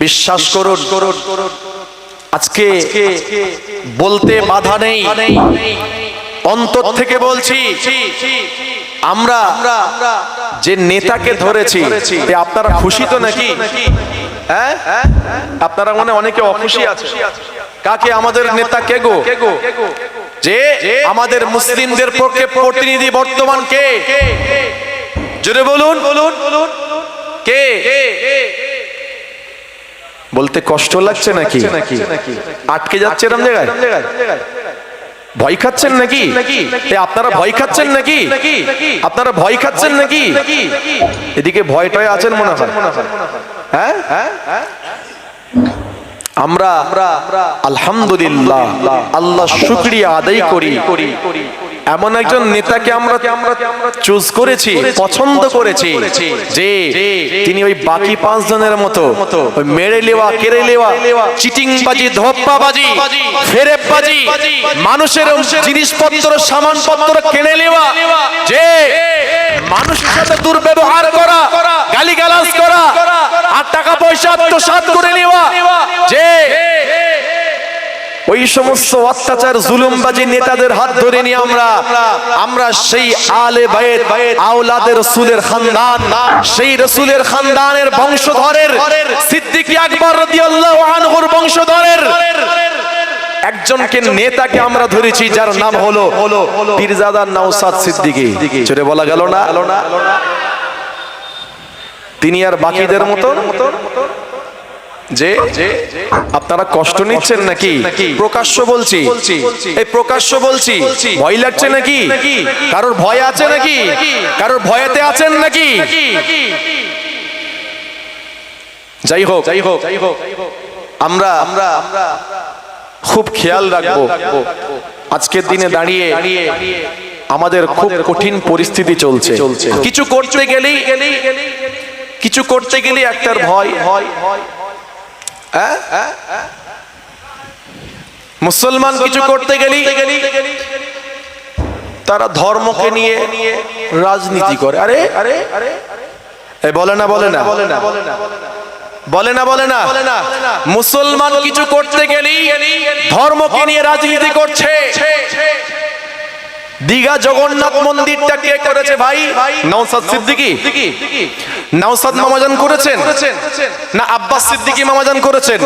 বিশ্বাস করুন। আজকে বলতে বাধা নেই। অন্তর থেকে বলছি আমরা যে নেতাকে ধরেছি আপনারা খুশি তো নাকি? হ্যাঁ? আপনারা মনে অনেকে অখুশি আছে কাকে? আমাদের নেতা কে গো? যে আমাদের মুসলিমদের পক্ষে প্রতিনিধি বর্তমান কে? জোরে বলুন। বলুন কে? বলতে কষ্ট লাগছে নাকি? আটকে যাচ্ছে এরম জায়গায়? ভয় খাচ্ছেন নাকি? আপনারা ভয় খাচ্ছেন নাকি? আপনারা ভয় খাচ্ছেন নাকি? এদিকে ভয় টয় আছেন মনে হয়। হ্যাঁ। আমরা আলহামদুলিল্লাহ আল্লাহ শুক্রিয়া আদায় করি। এমন একজন নেতাকে আমরা চুজ করেছি পছন্দ করেছি। যে তিনি ওই বাকি পাঁচ জনের মতো ওই মেরে লেওয়া কেড়ে লেওয়া চিটিং বাজি ধপ্পা বাজি ফেরে বাজি মানুষের জিনিসপত্র সামানপত্র কেড়ে নেওয়া। যে মানুষের সাথে দুর্ব্যবহার করা গালিগালাজ করা আর টাকা পয়সা আত্মসাৎ করে নেওয়া। যে ওই সমস্ত অত্যাচার, জুলুমবাজি নেতাদের হাত ধরে নিয়ে আমরা আমরা সেই আলে বায়েত আওলাদের রসুলের খানদান, সেই রসুলের খানদানের বংশধরের, সিদ্দিকী আকবর রাদিয়াল্লাহু আনহুর বংশধরের একজনকে নেতাকে আমরা ধরেছি, যার নাম হলো পীরজাদা নওসাদ সিদ্দিকী। ছেড়ে বলা গেল না? তিনি আর বাকিদের মতন? যে আপনারা কষ্ট নিচ্ছেন নাকি? প্রকাশ্য বলছি। এই প্রকাশ্য বলছি। ভয় লাগছে নাকি? কারোর ভয় আছে নাকি? কারোর ভয়েতে আছেন নাকি? যাই হোক যাই হোক যাই হোক। আমরা আমরা খুব খেয়াল রাখব। আজকের দিনে দাঁড়িয়ে আমাদের খুব কঠিন পরিস্থিতি চলছে। কিছু করতে গেলেই কিছু করতে গেলেই একটার ভয়। হয় হ্যাঁ? মুসলমান কিছু করতে গেলি তারা ধর্মকে নিয়ে রাজনীতি করে। আরে আরে এ বলে না বলে না। বলে না বলে না। বলে না বলে না। মুসলমান কিছু করতে গেলি ধর্মকে নিয়ে রাজনীতি করছে। দীঘা জগন্নাথ মন্দিরটা কে করেছে ভাই? নওসাদ সিদ্দিকি। নওসাদ মামাজান করেছেন? না আব্বাস সিদ্দিকি মামাজান করেছেন?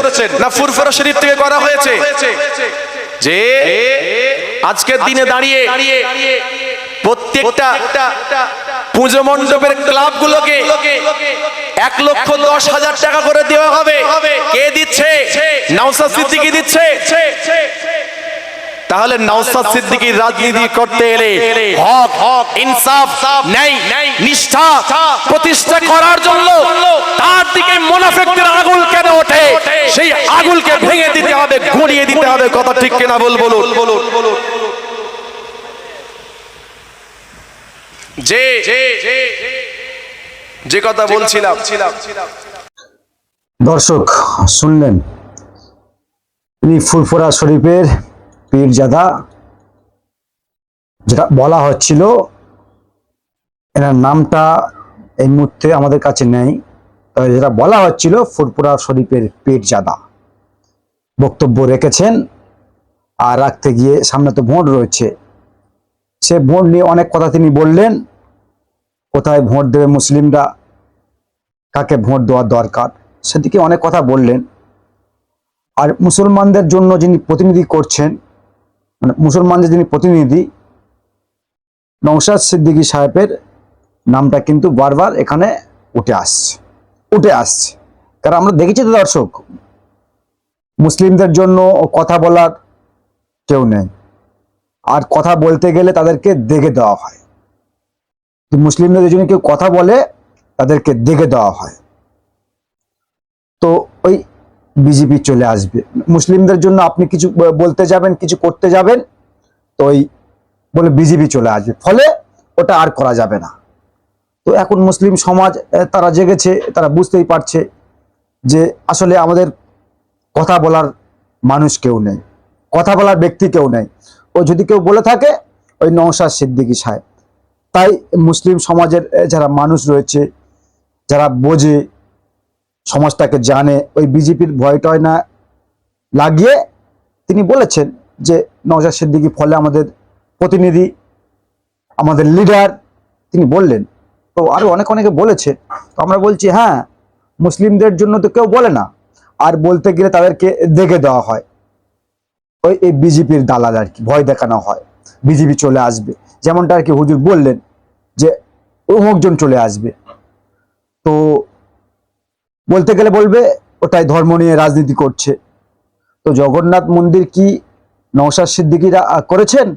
না ফুরফুরা শরীফ থেকে করা হয়েছে? যে আজকের দিনে দাঁড়িয়ে প্রত্যেকটা পুজো মণ্ডপের ক্লাবগুলোকে এক লক্ষ দশ হাজার টাকা করে দেওয়া হবে। কে দিচ্ছে? নওসাদ সিদ্দিকি দিচ্ছে। তাহলে নওসাদ সিদ্দিকীর রাজনীতি করতে এলে হক হক, ইনসাফ, ন্যায় নিষ্ঠা প্রতিষ্ঠা করার জন্য তার দিকে মুনাফিকদের আগুল কেন ওঠে? সেই আগুলকে ভেঙে দিতে হবে, গুঁড়িয়ে দিতে হবে, কথা ঠিক কিনা বল বলুন। যে যে কথা বলছিলাম। দর্শক, শুনলেন। তিনি ফুরফুরা শরীফের পীরজাদা যেটা বলা হচ্ছিল, এনার নামটা এই মুহূর্তে আমাদের কাছে নেই, তবে যেটা বলা হচ্ছিল ফুরফুরা শরীফের পীরজাদা বক্তব্য রেখেছেন, আর রাখতে গিয়ে সামনে তো ভোট রয়েছে। সে ভোট নিয়ে অনেক কথা তিনি বললেন, কোথায় ভোট দেবে মুসলিমরা, কাকে ভোট দেওয়া দরকার, সেদিকে অনেক কথা বললেন। আর মুসলমানদের জন্য যিনি প্রতিনিধি করছেন মানে মুসলমানদের যিনি প্রতিনিধি নৌসাদ সিদ্দিকী সাহেবের নামটা কিন্তু বারবার এখানে উঠে আসছে উঠে আসছে। কারণ আমরা দেখেছি তো দর্শক, মুসলিমদের জন্য কথা বলার কেউ নেই। আর কথা বলতে গেলে তাদেরকে দেখে দেওয়া হয়। মুসলিমদের জন্য কেউ কথা বলে, তাদেরকে দেখে দেওয়া হয়। তো ওই বিজেপি চলে আসবে। মুসলিমদের জন্য আপনি কিছু বলতে যাবেন, কিছু করতে যাবেন, তো ওই বলে বিজেপি চলে আসবে। ফলে ওটা আর করা যাবে না। তো এখন মুসলিম সমাজ তারা জেগেছে, তারা বুঝতেই পারছে যে আসলে আমাদের কথা বলার মানুষ কেউ নেই, কথা বলার ব্যক্তি কেউ নেই। ও যদি কেউ বলে থাকে, ওই নওশাদ সিদ্দিকী সাহেব। তাই মুসলিম সমাজের যারা মানুষ রয়েছে, যারা বোঝে সমাজটাকে জানে, ওই বিজেপির ভয় টয় না, লাগিয়ে তিনি বলেছেন যে নওজাদ সিদ্দিকী ফলে আমাদের প্রতিনিধি, আমাদের লিডার তিনি বললেন। তো আরও অনেক অনেকে বলেছে। তো আমরা বলছি হ্যাঁ মুসলিমদের জন্য তো কেউ বলে না। আর বলতে গেলে তাদেরকে দেখে দেওয়া হয়। ওই, এই বিজেপির দালাল আর কি, ভয় দেখানো হয়। বিজেপি চলে আসবে। যেমনটা আর কি হুজুর বললেন যে অমুকজন চলে আসবে। তো বলতে গেলে বলবে, ওটাই ধর্ম নিয়ে রাজনীতি করছে। তো জগন্নাথ মন্দির কি নৌসাদ সিদ্দিকিরা করেছেন?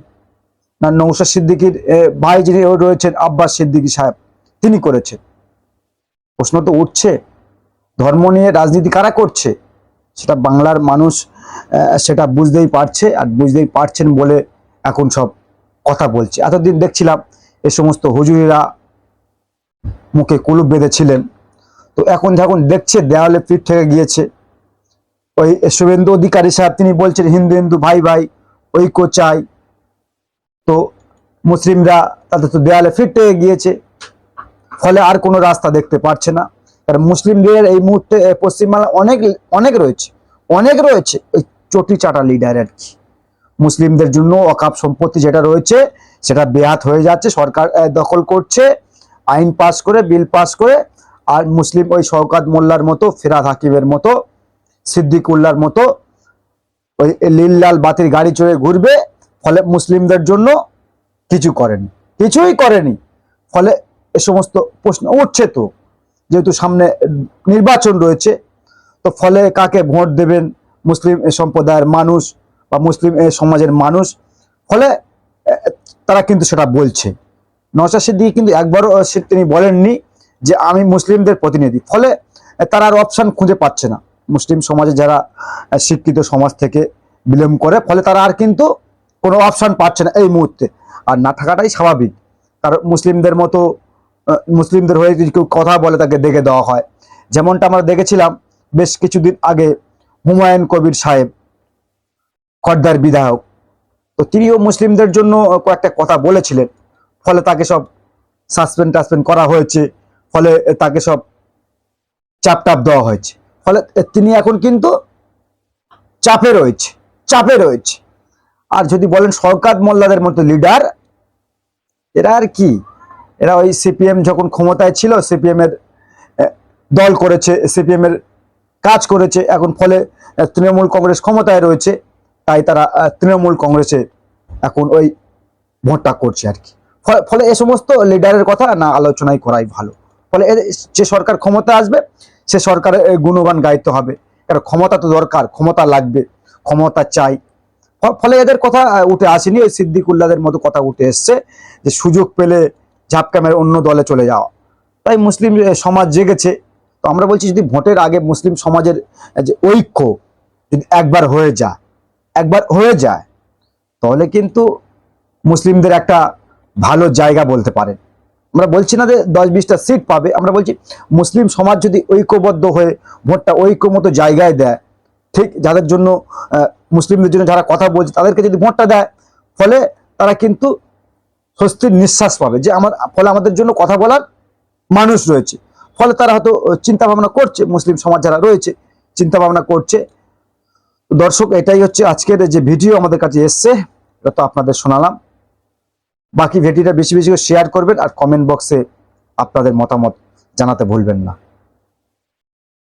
না নৌসাদ সিদ্দিকির ভাই যিনি রয়েছেন, আব্বাস সিদ্দিকি সাহেব, তিনি করেছেন? প্রশ্ন তো উঠছে, ধর্ম নিয়ে রাজনীতি কারা করছে? সেটা বাংলার মানুষ সেটা বুঝতেই পারছে, আর বুঝতেই পারছেন বলে এখন সব কথা বলছে। এতদিন দেখছিলাম, এ সমস্ত হুজুরিরা মুখে কুলুপ বেঁধেছিলেন। তো এখন যখন দেখছে দেওয়ালে পিঠ থেকে গিয়েছে, ওই শুভেন্দু অধিকারী সাহেব, তিনি বলছেন, হিন্দু হিন্দু, ভাই ভাই, ঐক্য চাই। তো মুসলিমরা তাদের তো দেয়ালে থেকে গিয়েছে, ফলে আর কোনো রাস্তা দেখতে পারছে না। কারণ মুসলিমদের এই মুহূর্তে পশ্চিমবাংলা অনেক অনেক রয়েছে অনেক রয়েছে, ওই চটি চাটা লিডার আর কি। মুসলিমদের জন্য অকাপ সম্পত্তি যেটা রয়েছে, সেটা বেহাত হয়ে যাচ্ছে, সরকার দখল করছে, আইন পাস করে, বিল পাস করে আর মুসলিম ওই শওকাত মোল্লার মতো, ফেরাদ হাকিমের মতো, সিদ্দিকুল্লার মতো, ওই লিল্লাল বাতির গাড়ি চড়ে ঘুরবে, ফলে মুসলিমদের জন্য কিছু করেনি। কিছুই করেনি। ফলে এ সমস্ত প্রশ্ন উঠছে তো, যেহেতু সামনে নির্বাচন রয়েছে, তো ফলে কাকে ভোট দেবেন মুসলিম সম্প্রদায়ের মানুষ বা মুসলিম সমাজের মানুষ? ফলে তারা কিন্তু সেটা বলছে। নওশাদ সিদ্দিকী কিন্তু একবারও তিনি বলেননি যে আমি মুসলিমদের প্রতিনিধি। ফলে তারা আর অপশান খুঁজে পাচ্ছে না। মুসলিম সমাজে যারা শিক্ষিত সমাজ থেকে বিলম্ব করে, ফলে তারা আর কিন্তু কোনো অপশান পাচ্ছে না এই মুহূর্তে। আর না থাকাটাই স্বাভাবিক। কারণ মুসলিমদের মতো মুসলিমদের হয়ে কেউ কথা বলে তাকে দেখে দেওয়া হয়। যেমনটা আমরা দেখেছিলাম বেশ কিছুদিন আগে হুমায়ুন কবির সাহেব, খর্দার বিধায়ক। তো তিনিও মুসলিমদের জন্য কয়েকটা কথা বলেছিলেন। ফলে তাকে সব সাসপেন্ড টাসপেন্ড করা হয়েছে। ফলে তাকে সব চাপ টাপ দেওয়া হয়েছে। ফলে তিনি এখন কিন্তু চাপে রয়েছে চাপে রয়েছে। আর যদি বলেন শওকাত মোল্লাদের মতো লিডার এরা আর কি? এরা ওই সিপিএম যখন ক্ষমতায় ছিল সিপিএম এর দল করেছে সিপিএম এর কাজ করেছে, এখন ফলে তৃণমূল কংগ্রেস ক্ষমতায় রয়েছে, তাই তারা তৃণমূল কংগ্রেসে এখন ওই ভোটটা করছে আর কি। ফলে- ফলে এ সমস্ত লিডারের কথা না আলোচনাই করাই ভালো। ফলে যে সরকার ক্ষমতা আসবে সে সরকারের এ, গুণগান গাইতে হবে। কারণ ক্ষমতা তো দরকার ক্ষমতা লাগবে ক্ষমতা চাই। ফলে এদের কথা উঠে আসেনি। ওই সিদ্দিকুল্লাদের মতো কথা উঠে এসছে যে সুযোগ পেলে ঝাপকা মেরে অন্য দলে চলে যাওয়া। তাই মুসলিম সমাজ জেগেছে। তো আমরা বলছি যদি ভোটের আগে মুসলিম সমাজের যে ঐক্য যদি একবার হয়ে যায় একবার হয়ে যায় তাহলে কিন্তু মুসলিমদের একটা ভালো জায়গা বলতে পারেন। আমরা বলছি না যে দশ বিশটা সিট পাবে, আমরা বলছি মুসলিম সমাজ যদি ঐক্যবদ্ধ হয়ে ভোটটা ঐক্য মতো জায়গায় দেয়, ঠিক? যাদের জন্য মুসলিমদের জন্য যারা কথা বলছে, তাদেরকে যদি ভোটটা দেয়, ফলে তারা কিন্তু স্বস্তির নিঃশ্বাস পাবে যে আমার, ফলে আমাদের জন্য কথা বলার মানুষ রয়েছে। ফলে তারা হয়তো চিন্তা ভাবনা করছে, মুসলিম সমাজ যারা রয়েছে চিন্তা ভাবনা করছে। দর্শক, এটাই হচ্ছে আজকের যে ভিডিও আমাদের কাছে এসছে, এটা তো আপনাদের শোনালাম। বাকি ভিডিওটা বেশি বেশি করে শেয়ার করবেন আর কমেন্ট বক্সে আপনাদের মতামত জানাতে ভুলবেন না।